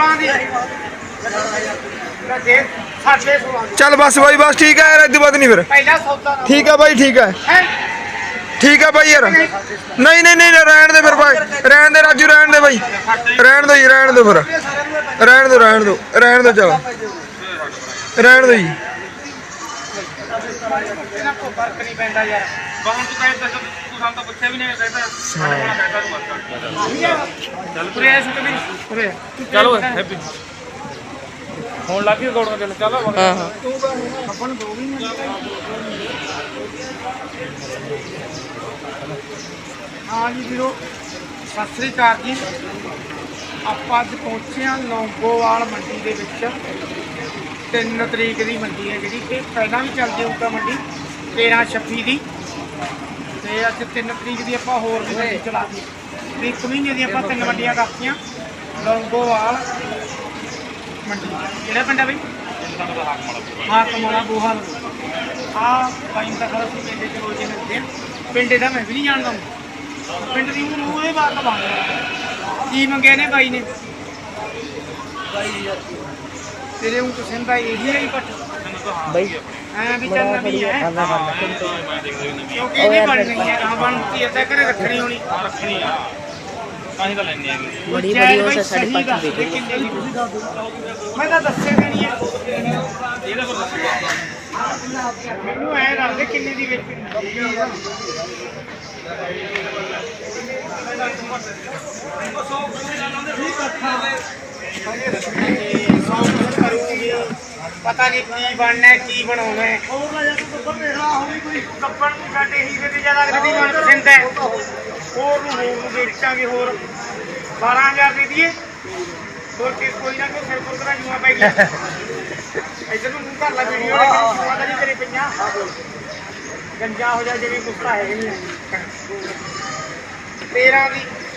16 ਦੀ ਦੇ ਸਾਡੇ 16 ਦੀ ਚੱਲ ਬਸ ਬਾਈ ਬਸ ਠੀਕ ਹੈ ਯਾਰ ਇਦੋਂ ਬਾਅਦ ਨਹੀਂ ਫਿਰ। ਪਹਿਲਾ ਸੌਦਾ ਨਾ ਠੀਕ ਹੈ ਬਾਈ ਠੀਕ ਹੈ। ਠੀਕ ਹੈ ਬਾਈ ਯਾਰ। ਨਹੀਂ ਨਹੀਂ ਨਹੀਂ ਰਹਿਣ ਦੇ ਫਿਰ ਬਾਈ। ਰਹਿਣ ਦੇ ਰਾਜੂ ਰਹਿਣ ਦੇ ਬਾਈ। ਰਹਿਣ ਦੋ ਜੀ ਰਹਿਣ ਦੋ ਫਿਰ। ਰਹਿਣ ਦੋ ਰਹਿਣ ਦੋ। ਰਹਿਣ ਦੋ ਚਲ। ਰਹਿਣ ਦੋ ਜੀ। ਇਹਨਾਂ ਕੋ ਫ਼ਰਕ ਨਹੀਂ ਪੈਂਦਾ ਯਾਰ। ਬਾਹਰ ਤੂੰ ਕਹਿੰਦਾ ਤੂੰ ਸਾਨੂੰ ਤਾਂ ਪੁੱਛਿਆ ਵੀ ਨਹੀਂ ਕਹਿੰਦਾ ਸਾਡੇ ਕੋਲ ਕਹਿੰਦਾ ਤੂੰ ਚੱਲ ਪੁਰੇ ਐ ਸੁਣ ਵੀ ਪੁਰੇ ਚਲੋ ਹੈਪੀ ਹੁਣ ਲੱਗੀ ਦੌੜਨ ਚੱਲ ਚੱਲ ਹਾਂ ਹਾਂ। ਆਪਣ ਦੋ ਵੀ ਨਹੀਂ ਹਾਂ ਜੀ ਵੀਰੋ ਸਤਿ ਸ੍ਰੀ ਅਕਾਲ ਜੀ। ਆਪਾਂ ਅੱਜ ਪਹੁੰਚੇ ਹਾਂ ਲੌਂਗੋਵਾਲ ਮੰਡੀ ਦੇ ਵਿੱਚ। 3 ਤਰੀਕ ਦੀ ਮੰਡੀ ਹੈ ਜਿਹੜੀ ਕਿ ਪਹਿਲਾਂ ਵੀ ਚੱਲਦੀ ਹੋਊਗਾ ਮੰਡੀ 13 26 ਦੀ। ਤੇ ਅੱਜ 3 ਤਰੀਕ ਦੀ ਆਪਾਂ ਹੋਰ ਵੀ ਮੰਡੀ ਚਲਾ ਦਿੱਤੀ ਵੀ ਇੱਕ ਮਹੀਨੇ ਦੀ ਆਪਾਂ ਤਿੰਨ ਮੰਡੀਆਂ ਕਰਤੀਆਂ ਲੌਂਗੋਵਾਲ ਮੰਡੀ। ਕਿਹੜਾ ਪਿੰਡ ਹੈ ਬਈ? ਹਾਂ ਕਮਾਲਾ ਬੋਹਾ ਆ ਬਾਈ ਦਾ ਖਰਾ ਸੀ ਪਿੰਡ ਚ ਰੋਜ਼ ਹੀ ਮਿਲਦੇ ਆ। ਪਿੰਡ ਦਾ ਮੈਂ ਵੀ ਨਹੀਂ ਜਾਣਦਾ ਪਿੰਡ ਦੀ ਉਹ ਇਹ ਬਾਤ ਬਣ ਕੀ ਮੰਗਿਆ ਨੇ ਬਾਈ ਨੇ? ਤੇਰੇ ਉਹ ਪਸੰਦ ਆਈ ਇਹੀ ਆਈ ਪੱਟ। ਬਈ ਐ ਵੀ ਚੱਲ ਨਵੀਂ ਹੈ। ਕਿਉਂਕਿ ਇਹਨੇ ਬਣ ਗਈ ਹੈ ਕਹਾਂ ਬਣਦੀ ਹੈ ਤਾਂ ਘਰੇ ਰੱਖਣੀ ਹੋਣੀ? ਰੱਖਣੀ ਆ। ਤਾਂ ਹੀ ਤਾਂ ਲੈਣੀ ਹੈਗੀ ਬੜੀ ਬੜੀ ਉਹ ਬਾਈ ਸਾਡੇ ਵੇਚ ਦੱਸ ਦਿਓ ਮੈਂ ਤਾਂ ਦੱਸੇ ਦੇਣੀ ਹੈ। ਇਹਦਾ ਕੋਈ ਦੱਸੂਗਾ ਮੈਨੂੰ ਐ ਦੱਸ ਦੇ ਕਿੰਨੇ ਦੀ ਵੇਚਣੀ ਪਤਾ ਨਹੀਂ ਕੀ ਬਣਨਾ ਹੈ, ਕੀ ਬਣਾਉਣਾ ਹੈ। ਹੋਰ ਨਾ ਜਦ ਨੂੰ ਸਾਡੇ ਹੀਰੇ ਤੇ ਜ਼ਿਆਦਾ ਅਗਲੀ ਮਨ ਪਸੰਦ ਹੈ। ਹੋਰ ਨੂੰ ਹੋਰ ਨੂੰ ਵੇਚਾਂਗੇ ਹੋਰ। 12000 ਦੇ ਦਈਏ। ਹੋਰ ਕਿ, ਕੋਈ ਨਾ ਕੋਈ ਸਿਰ ਪੁਰਕਰਾ ਜੂਆ ਪੈ ਗਿਆ। ਇਧਰ ਨੂੰ ਮੂੰਹ ਕਰ ਲੈ ਵੀਡੀਓ ਦੇ ਕਿ ਜੂਆ ਤਾਂ ਨਹੀਂ ਤੇਰੇ ਪਈਆਂ। ਗੰਜਾ ਹੋ ਜਾ, ਜਿਵੇਂ ਗੁੱਸਾ ਹੈ ਨਹੀਂ 13 ਦੀ